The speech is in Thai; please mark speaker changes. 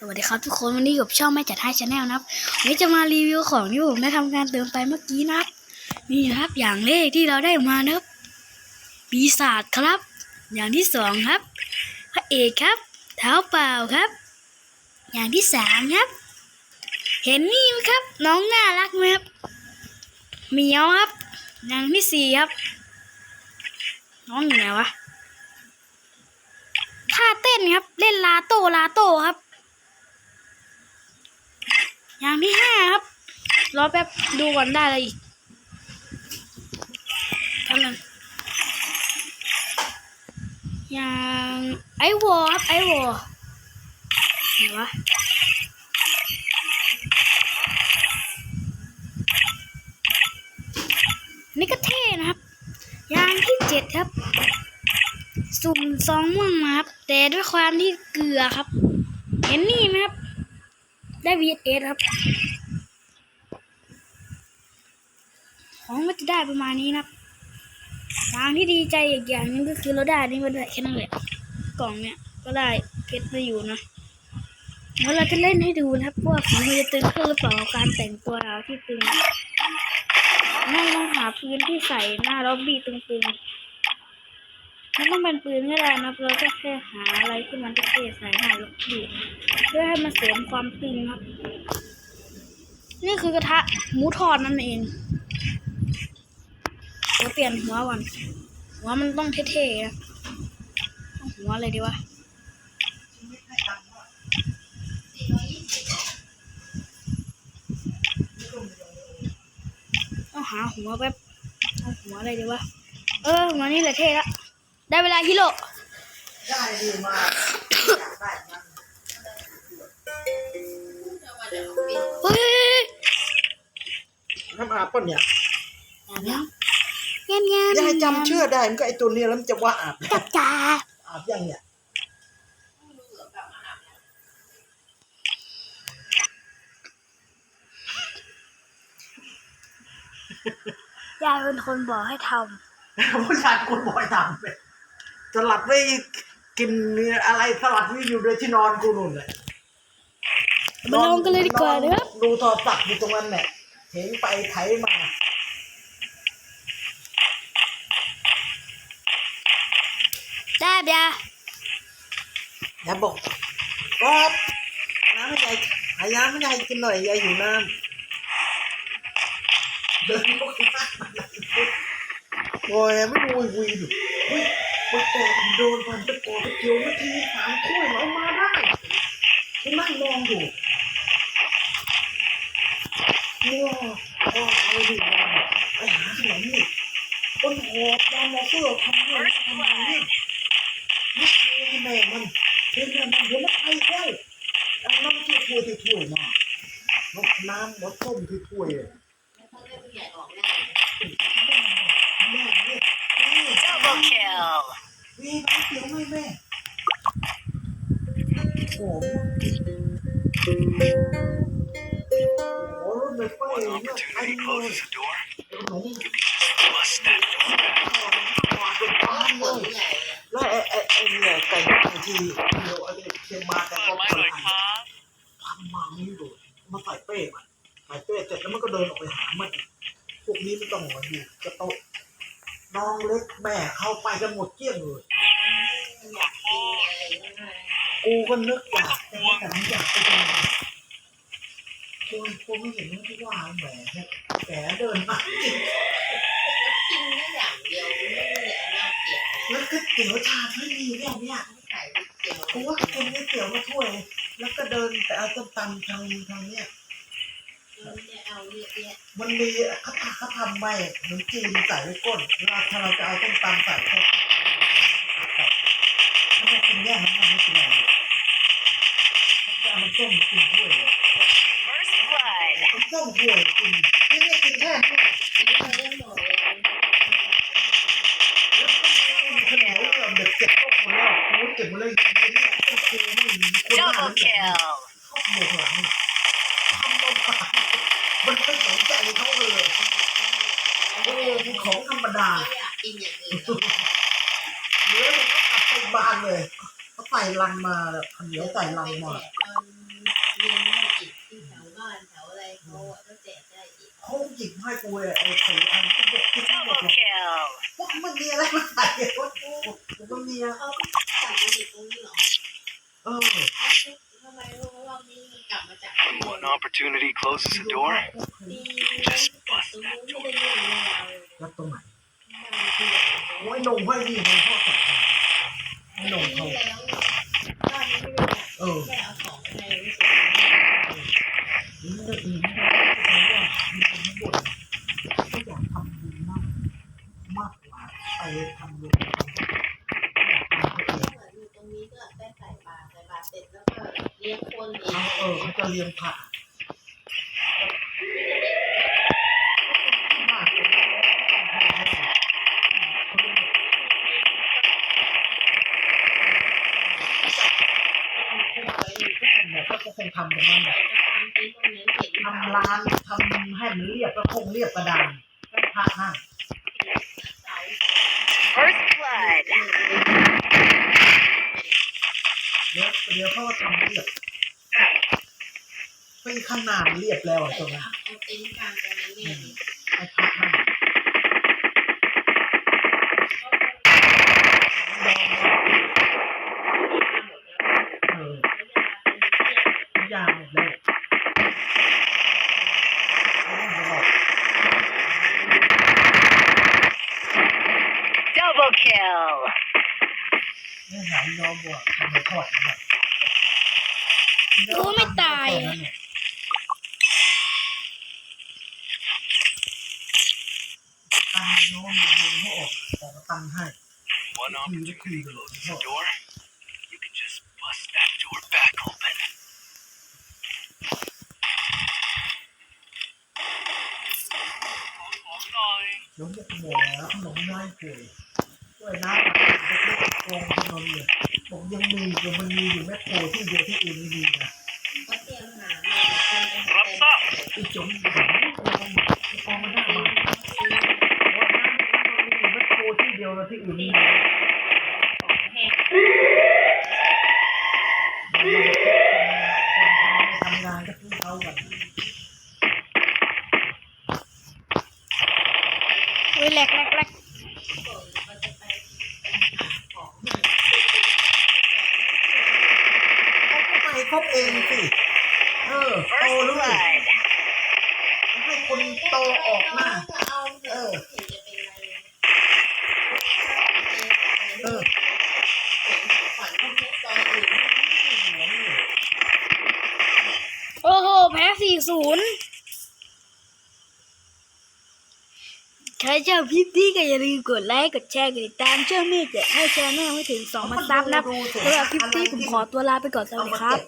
Speaker 1: สวัสดีครับทุกคนวันนี้กับช่องแม่จัดให้ชาแนลนะครับวันนี้จะมารีวิวของที่ผมได้ทำการเติมไปเมื่อกี้นะครับนี่นะครับ อย่างแรกที่เราได้มานะครับปีศาจครับ อย่างที่สองครับพระเอกครับ เท้าเปล่าครับ อย่างที่สามครับ เห็นนี่ไหมครับ น้องน่ารักไหมครับเมียวครับ อย่างที่สี่ครับ น้องอยู่ไหนวะท่าเต้นครับ เล่นลาโต้ลาโต้ครับางที่ห้าครับ รอแป๊บดูก่อนได้อะไรอีกทำนึงอย่างไอวอครับไอวอไหนวะนี่ก็เท่นะครับ ยางที่เจ็ดครับ สุ่มซองม่วงมาครับ แต่ด้วยความที่เกลือครับ เห็นนี่ไหมครับ ได้ VS ครับ ของก็จะได้ประมาณนี้นะบทางที่ดีใจอีกอย่างนึงก็คือเราได้นี่มาได้แค่นั้นแหละ กล่องเนี่ยก็ได้เพชรมาอยู่นะเดี๋ยวเราจะเล่นให้ดูนะครับว่าฝีมือจะตึงขึ้นหรือเปล่ากับการแต่งตัวเราที่ตึงนั่ต้องหาพื้นที่ใส่หน้าล็อบบี้ตึงๆ ไม่ต้องเป็นปืนก็ได้นะเราก็แค่หาอะไรที่มันเท่ๆใส่หน้าล็อบบี้เพื่อให้มันเสริมความตึงครับ นี่คือกระทะหมูทอดนั่นเองเดี๋ยวเปลี่ยนหัวก่อนหัวมันต้องเท่ๆนะเอาหัวอะไรดีวะต้องหาหัวแป๊บเอาหัวอะไรดีวะเออหัวนี่แหละเท่ละ ได้เวลาฮิโร่
Speaker 2: ได้ดีมากอยากได้มัน
Speaker 1: เฮ้ย
Speaker 2: น้ำอาบป่ะเนี่ย
Speaker 1: อย่างนี้เงี้ยเงี้ย
Speaker 2: ยายจำเชื่อได้มันก็ไอตัวเนี้ยแล้วมันจะว่าอาบนะ
Speaker 1: จับจ่า
Speaker 2: อาบยังเนี่ย
Speaker 1: ยายเป็นคนบอกให้ท
Speaker 2: ผู้ชายคนบอยทำไป สลัดไม่กินเนื้ออะไรสลัดที่อยู่ในที่นอนกูนู่นเลยำ
Speaker 1: มาลองกันเลยดีกว่านะครับ
Speaker 2: ดูโทรศัพท์อยู่ตรงนั้นแหละเห็นไปไถมา
Speaker 1: ได้เบียร์
Speaker 2: แล้วบอกก็น้ำให้ยายหายาให้ยายกินหน่อยยายหิวน้ำเดินลุกขึ้นมาโอ้ยไม่ดูวีดู อุ้ยไปกอดโดนพันไปกอดไปเกียวนาทีสามถ้วยเอามาได้ไปนั่งมองอยู่ว้าวว้าวเอาดิไปหาที่ไหนนี่ต้นหอบตามมาเพื่อทำเรื่องทำอะไรเนี่ยนี่คือแม่มันเป็นแม่มันเดี๋ยวมันไปได้เอาน้ำที่ถ้วยที่ถ้วยมาน้ำน้ำต้มที่ถ้วยอะแม่เนี่ยนี่
Speaker 1: Double kill
Speaker 2: มีน้ำเขียวไหมแม่หอมโอ้รถไม่ไปเนี่ยไอ้เนี่ย
Speaker 3: closes the door,
Speaker 2: ข นม
Speaker 3: you must snap the door back.
Speaker 2: แล้วไอ้ไอ้ไอ้เนี่ยไก่ย่างที่เดียวไอ้เชียงมาแต่ก็ทำทำมาไม่ดูมาใส่เป้มันใส่เป้เสร็จแล้วมันก็เดินออกไปหามันพวกนี้ไม่ต้องมาอยู่กระโตน้องเล็กแม่เข้าไปกันหมดเกลี้ยงเลย กูก็นึกอยากแต่ว่าแต่ไม่อยากไปดูคนคนไม่เห็นที่ว่าแหมแหมเดินมา
Speaker 4: กินได้อย่างเดียวไม่ได้น่าเกลียด
Speaker 2: แล้วก็เตี๋ยวชาไม่มีเนี่ยเนี่ย
Speaker 4: ใส่เกลียด
Speaker 2: กูว่ากินก๋วยเตี๋ยวมาถ้วย แล้วก็เดินแต่เอาต้มตำทางทางเนี้ย
Speaker 4: เราจะเอาเยอะแยะ
Speaker 2: มันมีเขาทำเขาทำใบขนมจีนใส่ไว้ก้นเวลาถ้าเราจะเอาต้มตำใส่ก็มันจะกินแยกน้ำมันไม่กินอะไร ต้มกินถ้วย
Speaker 1: First blood
Speaker 2: มันต้มถ้วยกินนี่ไม่กินแค่
Speaker 4: เราเล่นหมดเลย
Speaker 2: แล้วก็มีข้าวเหนียวกับเด็กเก็บก็หมดแล้วโอ้เก็บหมดเลยกินไม่ได้ก็คือไม่มีคนหน้านแบบนี้เข้าโมหลังทำมาปากมันไม่สนใจเขาเลยเออเป็นของธรรมดา
Speaker 4: ไม่อยากกินอย่างอื่น
Speaker 2: เหลือมันก็กลับไปบ้านเลยเขาใส่ลังมาแบบเหนียวใส่ลังมา
Speaker 4: อนานแถวอะไรเขาอะก็แจกได้อีก
Speaker 2: เขา หยิบให้กูเลยไอ้สี่อันที่บอกที่ที่บอก
Speaker 3: Double kill.
Speaker 2: ว่ามันมีอะไรมาใส่ว่ากูมันมีอะ
Speaker 4: เขาสั่งมาอีกตรงนี้เหรอ
Speaker 2: เออ
Speaker 4: ทำไมรู้ว่ารอบนี้มันกลับมาจาก
Speaker 3: One opportunity closes a door.
Speaker 4: ดีจากตรงนู้นไม่ได้เรื่องราวเลย
Speaker 2: แล้วตรงไหน
Speaker 4: บ้านที่ไหน
Speaker 2: โอ้ยลงให้ดิลงพ่อจัดให้ลง
Speaker 4: ปี
Speaker 2: เขา
Speaker 4: แล้วบ้านนี้ไม่ได้
Speaker 2: เออ
Speaker 4: แค่เอาของไปรู้สึก
Speaker 2: นี่ก็ดีนะ เพราะว่ามีคนก็อยากทำบุญมากมากกว่าไปทำบุญอยากทำให้เอง
Speaker 4: เหมือนอยู่ตรงนี้ก็ได้ใส่บาตรใส่บาตรเสร็จแล้วก็เลี้ยงคนเอ
Speaker 2: เขา
Speaker 4: ง
Speaker 2: เออเขาจะเลี้ยงพระเขาก็คงทำตรงนั้นแหละ ทำร้านทำให้มันเรียบก็คงเรียบกระดานก็พระนั่ง
Speaker 3: First blood.
Speaker 2: เดี๋ยวเดี๋ยวเขาก็ทำเรียบไปข้างหน้าเรียบแล้วอะตรงนั้น
Speaker 4: เอาเต็นท์กลางตรงนี้เนี่ย
Speaker 2: ไอ้พระนั่งเออทุกอย่างหมดเลยเอาไว้ตลอด
Speaker 3: Double kill.
Speaker 2: ไม่หา ยยอมบอกทำไมทอดเนี่ย
Speaker 1: โอ้ไม่ตาย
Speaker 2: ตังโน้มมันเขาออกออกตังค์ให้
Speaker 3: One
Speaker 2: คือก็คือ
Speaker 3: opportunity
Speaker 2: เลย
Speaker 3: closes
Speaker 2: พ่อ
Speaker 3: bust that door back open.
Speaker 2: ยกยกหมอขนมน้อยป่วยด้วยน้ำ กๆกองถนนเลยผมยังมีอยู่มันมีอยู่แม่โคที่เดียวที่อื่นไม่มีนะ
Speaker 4: ก็เตรียมหามาคนไปหาท์
Speaker 3: What's up?
Speaker 2: ไอ้จมกองมันได้มาวันนั้นมันมีแม่โคที่เดียวแล้วที่อื่นไม่มีทำงานก็คือเขากัน
Speaker 1: เว้ยแหลกแหลกแหลก
Speaker 4: ก็จะไปหาของมา
Speaker 2: เขาก็ ไปครบเองสิ เออโตด้วยให้คนโตออกมา
Speaker 4: เออ เอ
Speaker 2: อ
Speaker 1: โอ้โห แพ้สี่ศูนย์ ใครชอบคลิปนี้ก็อย่าลืมกดไลค์ กดแชร์ กดติดตามช่องเมฆจะให้ชาแนลให้ถึงสองพันซับนะครับสำหรับคลิปนี้ผมขอตัวลาไปก่อนสวัสดีครับ